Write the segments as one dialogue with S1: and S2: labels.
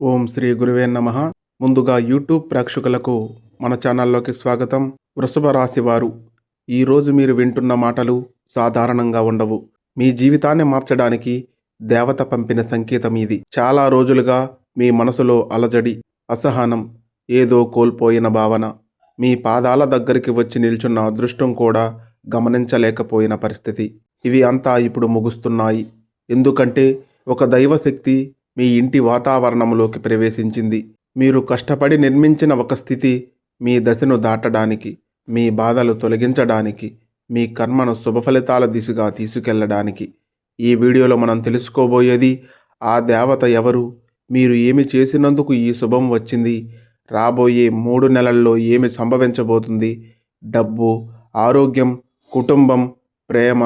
S1: ఓం శ్రీ గురువే నమ. ముందుగా యూట్యూబ్ ప్రేక్షకులకు మన ఛానల్లోకి స్వాగతం. వృషభ రాశి వారు ఈరోజు మీరు వింటున్న మాటలు సాధారణంగా ఉండవు. మీ జీవితాన్ని మార్చడానికి దేవత పంపిన సంకేతం ఇది. చాలా రోజులుగా మీ మనసులో అలజడి అసహనం ఏదో కోల్పోయిన భావన మీ పాదాల దగ్గరికి వచ్చి నిల్చున్న అదృష్టం కూడా గమనించలేకపోయిన పరిస్థితి. ఇవి అంతా ఇప్పుడు ముగుస్తున్నాయి. ఎందుకంటే ఒక దైవశక్తి మీ ఇంటి వాతావరణంలోకి ప్రవేశించింది. మీరు కష్టపడి నిర్మించిన ఒక స్థితి మీ దశను దాటడానికి మీ బాధలు తొలగించడానికి మీ కర్మను శుభఫలితాల దిశగా తీసుకెళ్ళడానికి. ఈ వీడియోలో మనం తెలుసుకోబోయేది ఆ దేవత ఎవరు మీరు ఏమి చేసినందుకు ఈ శుభం వచ్చింది రాబోయే మూడు నెలల్లో ఏమి సంభవించబోతుంది డబ్బు ఆరోగ్యం కుటుంబం ప్రేమ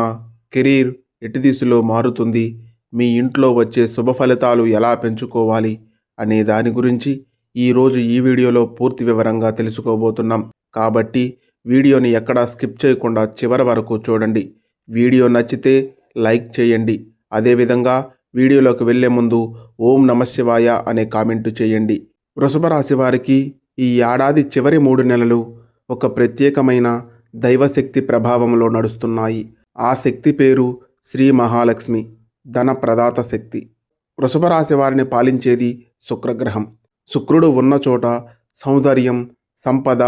S1: కెరీర్ ఎటు దిశలో మారుతుంది మీ ఇంట్లో వచ్చే శుభ ఫలితాలు ఎలా పెంచుకోవాలి అనే దాని గురించి ఈరోజు ఈ వీడియోలో పూర్తి వివరంగా తెలుసుకోబోతున్నాం. కాబట్టి వీడియోని ఎక్కడా స్కిప్ చేయకుండా చివరి వరకు చూడండి. వీడియో నచ్చితే లైక్ చేయండి. అదేవిధంగా వీడియోలోకి వెళ్ళే ముందు ఓం నమశివాయ అనే కామెంటు చేయండి. వృషభ రాశి వారికి ఈ ఏడాది చివరి మూడు నెలలు ఒక ప్రత్యేకమైన దైవశక్తి ప్రభావంలో నడుస్తున్నాయి. ఆ శక్తి పేరు శ్రీ మహాలక్ష్మి. ధన ప్రదాత శక్తి. వృషభ రాశి వారిని పాలించేది శుక్రగ్రహం. శుక్రుడు ఉన్న చోట సౌందర్యం సంపద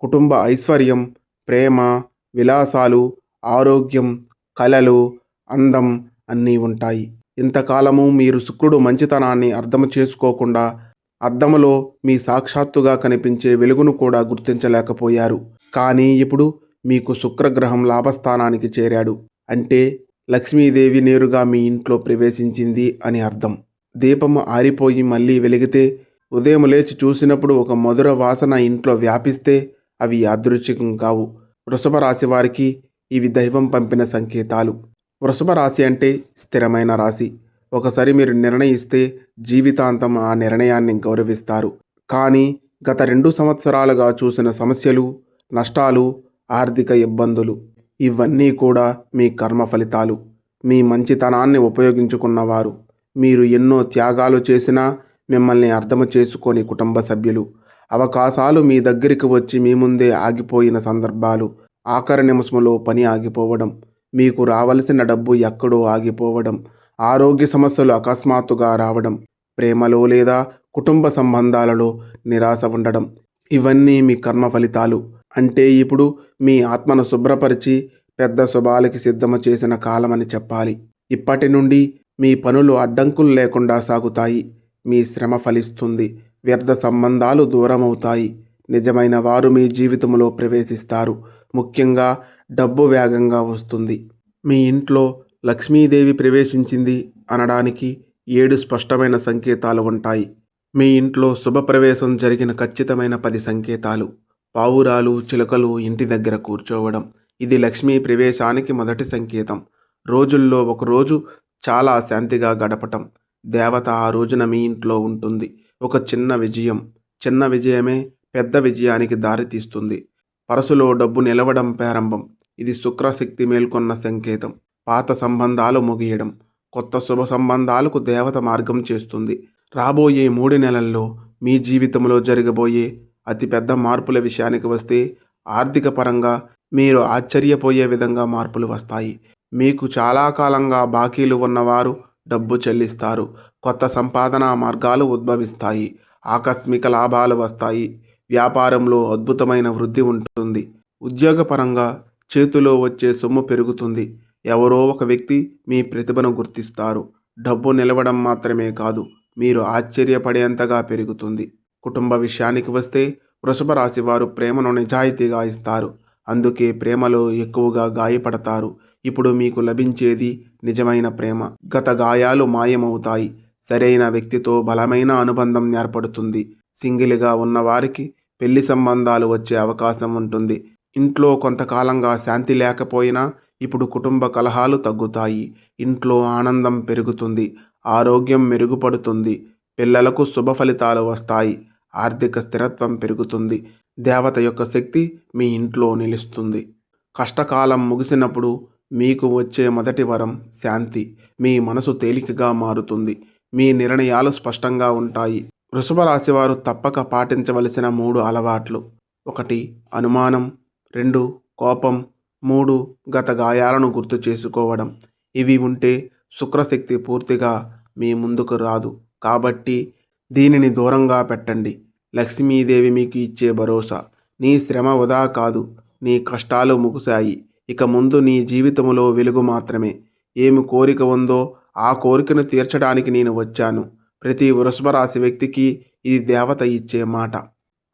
S1: కుటుంబ ఐశ్వర్యం ప్రేమ విలాసాలు ఆరోగ్యం కళలు అందం అన్నీ ఉంటాయి. ఇంతకాలము మీరు శుక్రుడు మంచితనాన్ని అర్థం చేసుకోకుండా అద్దములో మీ సాక్షాత్తుగా కనిపించే వెలుగును కూడా గుర్తించలేకపోయారు. కానీ ఇప్పుడు మీకు శుక్రగ్రహం లాభస్థానానికి చేరాడు. అంటే లక్ష్మీదేవి నేరుగా మీ ఇంట్లో ప్రవేశించింది అని అర్థం. దీపము ఆరిపోయి మళ్ళీ వెలిగితే ఉదయం లేచి చూసినప్పుడు ఒక మధుర వాసన ఇంట్లో వ్యాపిస్తే అవి యాదృచ్ఛికం కావు. వృషభ రాశి వారికి ఇవి దైవం పంపిన సంకేతాలు. వృషభ రాశి అంటే స్థిరమైన రాశి. ఒకసారి మీరు నిర్ణయిస్తే జీవితాంతం ఆ నిర్ణయాన్ని గౌరవిస్తారు. కానీ గత రెండు సంవత్సరాలుగా చూసిన సమస్యలు నష్టాలు ఆర్థిక ఇబ్బందులు. ఇవన్నీ కూడా మీ కర్మ ఫలితాలు. మీ మంచితనాన్ని ఉపయోగించుకున్నవారు మీరు ఎన్నో త్యాగాలు చేసినా మిమ్మల్ని అర్థం చేసుకొని కుటుంబ సభ్యులు. అవకాశాలు మీ దగ్గరికి వచ్చి మీ ముందే ఆగిపోయిన సందర్భాలు. ఆఖరి నిమిషంలో పని ఆగిపోవడం. మీకు రావలసిన డబ్బు ఎక్కడో ఆగిపోవడం. ఆరోగ్య సమస్యలు అకస్మాత్తుగా రావడం. ప్రేమలో లేదా కుటుంబ సంబంధాలలో నిరాశ ఉండడం. ఇవన్నీ మీ కర్మ ఫలితాలు. అంటే ఇప్పుడు మీ ఆత్మను శుభ్రపరిచి పెద్ద శుభాలకి సిద్ధము చేసిన కాలమని చెప్పాలి. ఇప్పటి నుండి మీ పనులు అడ్డంకులు లేకుండా సాగుతాయి. మీ శ్రమ ఫలిస్తుంది. వ్యర్థ సంబంధాలు దూరమవుతాయి. నిజమైన వారు మీ జీవితంలో ప్రవేశిస్తారు. ముఖ్యంగా డబ్బు వేగంగా వస్తుంది. మీ ఇంట్లో లక్ష్మీదేవి ప్రవేశించింది అనడానికి ఏడు స్పష్టమైన సంకేతాలు ఉంటాయి. మీ ఇంట్లో శుభప్రవేశం జరిగిన ఖచ్చితమైన పది సంకేతాలు. పావురాలు చిలుకలు ఇంటి దగ్గర కూర్చోవడం. ఇది లక్ష్మీ ప్రవేశానికి మొదటి సంకేతం. రోజుల్లో ఒకరోజు చాలా శాంతిగా గడపటం. దేవత ఆ రోజున మీ ఇంట్లో ఉంటుంది. ఒక చిన్న విజయం. చిన్న విజయమే పెద్ద విజయానికి దారితీస్తుంది పరసులో డబ్బు నిలవడం ప్రారంభం. ఇది శుక్రశక్తి మేల్కొన్న సంకేతం. పాత సంబంధాలు ముగియడం. కొత్త శుభ సంబంధాలకు దేవత మార్గం చేస్తుంది. రాబోయే మూడు నెలల్లో మీ జీవితంలో జరగబోయే అతిపెద్ద మార్పుల విషయానికి వస్తే ఆర్థిక పరంగా మీరు ఆశ్చర్యపోయే విధంగా మార్పులు వస్తాయి. మీకు చాలా కాలంగా బాకీలు ఉన్నవారు డబ్బు చెల్లిస్తారు. కొత్త సంపాదన మార్గాలు ఉద్భవిస్తాయి. ఆకస్మిక లాభాలు వస్తాయి. వ్యాపారంలో అద్భుతమైన వృద్ధి ఉంటుంది. ఉద్యోగపరంగా చేతిలో వచ్చే సొమ్ము పెరుగుతుంది. ఎవరో ఒక వ్యక్తి మీ ప్రతిభను గుర్తిస్తారు. డబ్బు నిలవడం మాత్రమే కాదు మీరు ఆశ్చర్యపడేంతగా పెరుగుతుంది. కుటుంబ విషయానికి వస్తే వృషభ రాశి వారు ప్రేమను నిజాయితీగా ఇస్తారు. అందుకే ప్రేమలో ఎక్కువగా గాయపడతారు. ఇప్పుడు మీకు లభించేది నిజమైన ప్రేమ. గత గాయాలు మాయమవుతాయి. సరైన వ్యక్తితో బలమైన అనుబంధం ఏర్పడుతుంది. సింగిల్గా ఉన్నవారికి పెళ్ళి సంబంధాలు వచ్చే అవకాశం ఉంటుంది. ఇంట్లో కొంతకాలంగా శాంతి లేకపోయినా ఇప్పుడు కుటుంబ కలహాలు తగ్గుతాయి. ఇంట్లో ఆనందం పెరుగుతుంది. ఆరోగ్యం మెరుగుపడుతుంది. పిల్లలకు శుభ ఫలితాలు వస్తాయి. ఆర్థిక స్థిరత్వం పెరుగుతుంది. దేవత యొక్క శక్తి మీ ఇంట్లో నిలుస్తుంది. కష్టకాలం ముగిసినప్పుడు మీకు వచ్చే మొదటి వరం శాంతి. మీ మనసు తేలికగా మారుతుంది. మీ నిర్ణయాలు స్పష్టంగా ఉంటాయి. వృషభ రాశివారు తప్పక పాటించవలసిన మూడు అలవాట్లు. ఒకటి అనుమానం. రెండు కోపం. మూడు గత గాయాలను గుర్తు చేసుకోవడం. ఇవి ఉంటే శుక్రశక్తి పూర్తిగా మీ ముందుకు రాదు. కాబట్టి దీనిని దూరంగా పెట్టండి. లక్ష్మీదేవి మీకు ఇచ్చే భరోసా. నీ శ్రమ వృధా కాదు. నీ కష్టాలు ముగిశాయి. ఇక ముందు నీ జీవితంలో వెలుగు మాత్రమే. ఏమి కోరిక ఉందో ఆ కోరికను తీర్చడానికి నేను వచ్చాను. ప్రతి వృషభరాశి వ్యక్తికి ఇది దేవత ఇచ్చే మాట.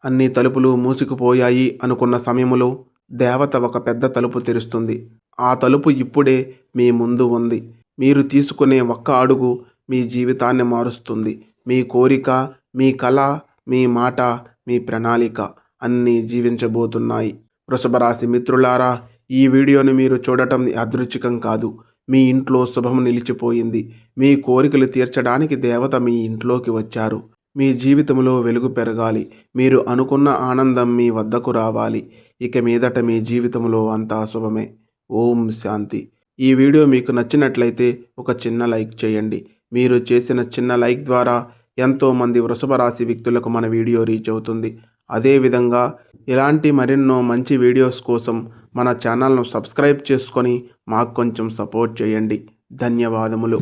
S1: అన్ని తలుపులు మూసుకుపోయాయి అనుకున్న సమయంలో దేవత ఒక పెద్ద తలుపు తెరుస్తుంది. ఆ తలుపు ఇప్పుడే మీ ముందు ఉంది. మీరు తీసుకునే ఒక్క అడుగు మీ జీవితాన్ని మారుస్తుంది. మీ కోరిక మీ కళ మీ మాట మీ ప్రణాళిక అన్నీ జీవించబోతున్నాయి. వృషభరాశి మిత్రులారా ఈ వీడియోను మీరు చూడటం అదృచ్ఛికం కాదు. మీ ఇంట్లో శుభం నిలిచిపోయింది. మీ కోరికలు తీర్చడానికి దేవత మీ ఇంట్లోకి వచ్చారు. మీ జీవితంలో వెలుగు పెరగాలి. మీరు అనుకున్న ఆనందం మీ వద్దకు రావాలి. ఇక మీదట మీ జీవితంలో అంతా శుభమే. ఓం శాంతి. ఈ వీడియో మీకు నచ్చినట్లయితే ఒక చిన్న లైక్ చేయండి. మీరు చేసిన చిన్న లైక్ ద్వారా ఎంతోమంది వృషభ రాశి వ్యక్తులకు మన వీడియో రీచ్ అవుతుంది. అదేవిధంగా ఇలాంటి మరెన్నో మంచి వీడియోస్ కోసం మన ఛానల్ను సబ్స్క్రైబ్ చేసుకొని మాకు కొంచెం సపోర్ట్ చేయండి. ధన్యవాదములు.